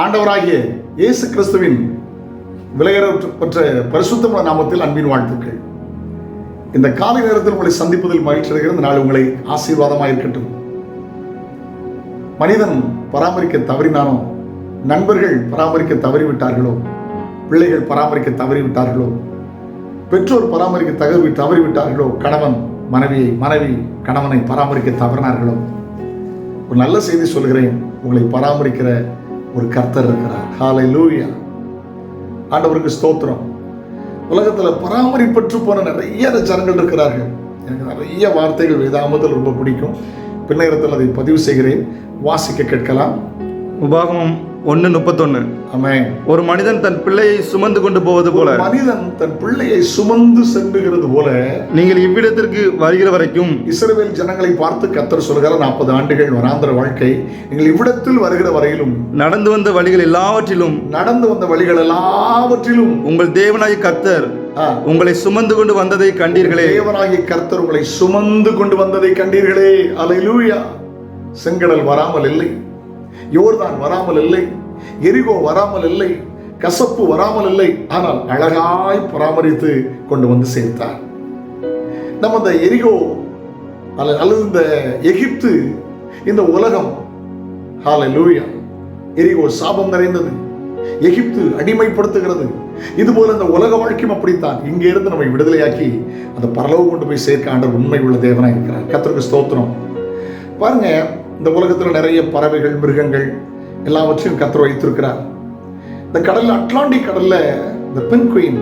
ஆண்டவராகிய இயேசு கிறிஸ்துவின் விலையேறப்பட்ட பரிசுத்தமான நாமத்தில் அன்பின் வாழ்த்துக்கள். இந்த காலை நேரத்தில் உங்களை சந்திப்பதில் மகிழ்ச்சி அடைகிறது நாள் உங்களை ஆசீர்வாதமாக இருக்கட்டும். மனிதன் பராமரிக்க தவறினானோ நண்பர்கள் பராமரிக்க தவறிவிட்டார்களோ பிள்ளைகள் பராமரிக்க தவறிவிட்டார்களோ பெற்றோர் பராமரிக்க தகவி தவறிவிட்டார்களோ கணவன் மனைவியை மனைவி கணவனை பராமரிக்க தவறினார்களோ ஒரு நல்ல செய்தி சொல்கிறேன். உங்களை பராமரிக்கிற ஒரு கர்த்தர் இருக்கிறார். ஹாலை லூயா ஆண்டவருக்கு ஸ்தோத்திரம். உலகத்தில் பராமரிப்பற்று போன நிறைய ஜனங்கள் இருக்கிறார்கள். எனக்கு நிறைய வார்த்தைகள் வேதாமத்தில் ரொம்ப பிடிக்கும். பின்னேரத்தில் அதை பதிவு செய்கிறேன். வாசிக்க கேட்கலாம். உபாகமம் ஒன்று முப்பத்தொன்று ஒரு மனிதன் தன் பிள்ளையை சுமந்து கொண்டு போவது போல மனிதன் தன் பிள்ளையை சுமந்து சென்றுகிறது போல நீங்கள் இவ்விடத்திற்கு வருகிற வரைக்கும் இஸ்ரவேல் ஜனங்களை பார்த்து கத்தர் சொல்கிற நாற்பது ஆண்டுகள் வராந்திர வாழ்க்கை. நீங்கள் இவ்விடத்தில் வருகிற வரையிலும் நடந்து வந்த வழிகள் எல்லாவற்றிலும் நடந்து வந்த வழிகள் எல்லாவற்றிலும் உங்கள் தேவனாய கர்த்தர் ஆ, உங்களை சுமந்து கொண்டு வந்ததை கண்டீர்களே. தேவனாகிய கர்த்தர் உங்களை சுமந்து கொண்டு வந்ததை கண்டீர்களே. அலையிலூயா செங்கடல் வராமல் இல்லை. யோர்தான் வராமல் இல்லை எரிகோ வராமல் இல்லை கசப்பு வராமல் இல்லை ஆனால் அழகாய் பராமரித்து கொண்டு வந்து சேர்த்தார். நம்ம இந்த எரிகோ அல்ல- அல்லது இந்த எகிப்து இந்த உலகம் ஹalleluya எரிகோ சாபம் நிறைந்தது எகிப்து அடிமைப்படுத்துகிறது. இது போல இந்த உலக வாழ்க்கையும் அப்படித்தான். இங்கே இருந்து நம்மை விடுதலையாக்கி அந்த பரலவு கொண்டு போய் சேர்க்க ஆண்டவர் உண்மை உள்ள தேவனாக இருக்கிறார். கத்திரக்கு ஸ்தோத்திரம். பாருங்க இந்த உலகத்தில் நிறைய பறவைகள் மிருகங்கள் எல்லாவற்றையும் கத்திர வைத்திருக்கிறார். இந்த கடலில் அட்லாண்டிக் கடலில் இந்த பெண் குயின்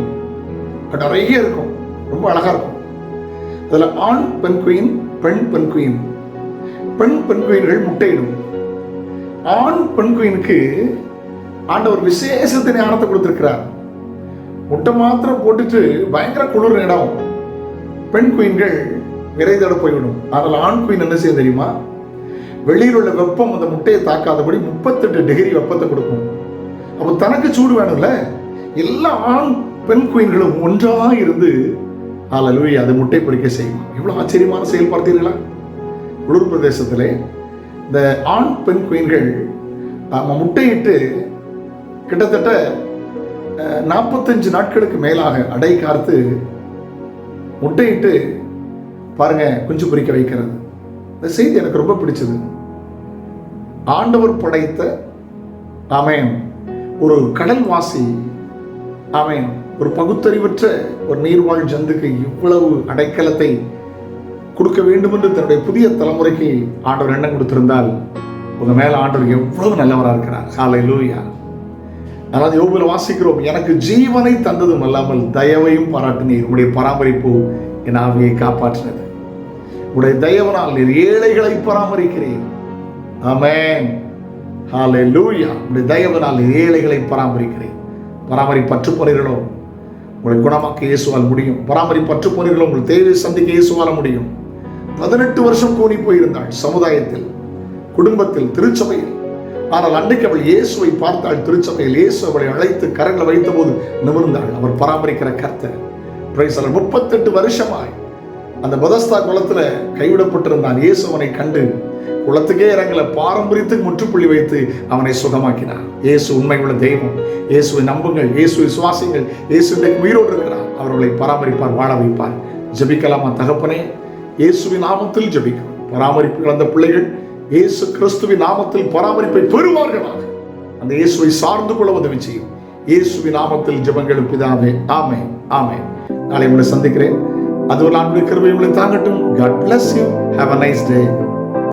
நிறைய இருக்கும். ரொம்ப அழகாக இருக்கும். அதில் ஆண் பெண் குயின் பெண் பெண் குயின். பெண் பெண் குயின்கள் முட்டையிடும். ஆண் பெண் குயினுக்கு ஆண்டவர் விசேஷத்தை ஞானத்தை கொடுத்துருக்கிறார். முட்டை மாத்திரம் போட்டுட்டு பயங்கர குளிர் இடம். பெண் குயின்கள் விரைதட போய்விடும். ஆனால் ஆண் குயின் என்ன செய்ய தெரியுமா? வெளியில் உள்ள வெப்பம் அந்த முட்டையை தாக்காதபடி முப்பத்தெட்டு டிகிரி வெப்பத்தை கொடுக்கும். அப்போ தனக்கு சூடு வேணும்ல? எல்லா ஆண் பெண் குயின்களும் ஒன்றாக இருந்து ஆலலுவி அது முட்டை பொறிக்க செய்யும். இவ்வளோ ஆச்சரியமான செயல் பார்த்தீர்களா? குளிர் பிரதேசத்தில் இந்த ஆண் பெண் குயின்கள் நம்ம முட்டையிட்டு கிட்டத்தட்ட நாற்பத்தஞ்சு நாட்களுக்கு மேலாக அடை காத்து முட்டையிட்டு பாருங்க குஞ்சு பொறிக்க வைக்கிறது. இந்த செய்தி எனக்கு ரொம்ப பிடிச்சது. ஆண்டவர் படைத்த அவன் ஒரு கடல்வாசி அவன் ஒரு பகுத்தறிவற்ற ஒரு நீர்வாழ் ஜந்துக்கு இவ்வளவு அடைக்கலத்தை கொடுக்க வேண்டும் என்று தன்னுடைய புதிய தலைமுறைக்கு ஆண்டவர் எண்ணம் கொடுத்திருந்தால் உங்க மேல ஆண்டவர் எவ்வளவு நல்லவராக இருக்கிறார். காலை லூயா அதாவது யோபுல வாசிக்கிறோம். எனக்கு ஜீவனை தந்ததும் அல்லாமல் தயவையும் பாராட்டினீர். உடைய பராமரிப்பு என் ஆவியை காப்பாற்றினது. உடைய தயவனால் நீர் ஏழைகளை பராமரிக்கிறீர். ஹாலே லூயா உடைய தயவனால் நீர் ஏழைகளை பராமரிக்கிறீர். பராமரிப்பற்று போறீர்களோ உங்களை குணமாக்க இயேசுவால் முடியும். பராமரிப்பற்று போறீர்களோ உங்கள் தேவை சந்திக்க இயேசுவால முடியும். பதினெட்டு வருஷம் கூடி போயிருந்தாள் சமுதாயத்தில் குடும்பத்தில் திருச்சபையில். ஆனால் அன்றைக்கு அவள் இயேசுவை பார்த்தாள். திருச்சபையில் இயேசு அவளை அழைத்து கரங்களை வைத்த போது நிமிர்ந்தாள். அவர் பராமரிக்கிற கர்த்தர். முப்பத்தெட்டு வருஷமாய் அந்த பதஸ்தா குளத்துல கைவிடப்பட்டிருந்தான். இயேசு அவனை கண்டு குளத்துக்கே இறங்கல. பாரம்பரியத்துக்கு முற்றுப்புள்ளி வைத்து அவனை சுகமாக்கினார். இயேசு உண்மை உள்ள தெய்வம். இயேசுவை நம்புங்கள். இயேசு சுவாசிங்கள் இயேசு இன்றைக்கு உயிரோடு இருக்கிறார். அவர்களை பராமரிப்பார் வாழ வைப்பார். ஜெபிக்கலாமா தகப்பனே? இயேசுவின் நாமத்தில் ஜபிக்கும் பராமரிப்பு இழந்த பிள்ளைகள் இயேசு கிறிஸ்துவின் நாமத்தில் பராமரிப்பை பெறுவார்களாக. அந்த இயேசுவை சார்ந்து கொள்ள உதவி செய்யும். இயேசுவின் நாமத்தில் ஜெபங்களும் பிதாவே. ஆமே ஆமே நாளை உங்களை சந்திக்கிறேன். അതുപോലെ ആണ്ടുടെ കൃപ താങ്കട്ടും. God bless you have a nice day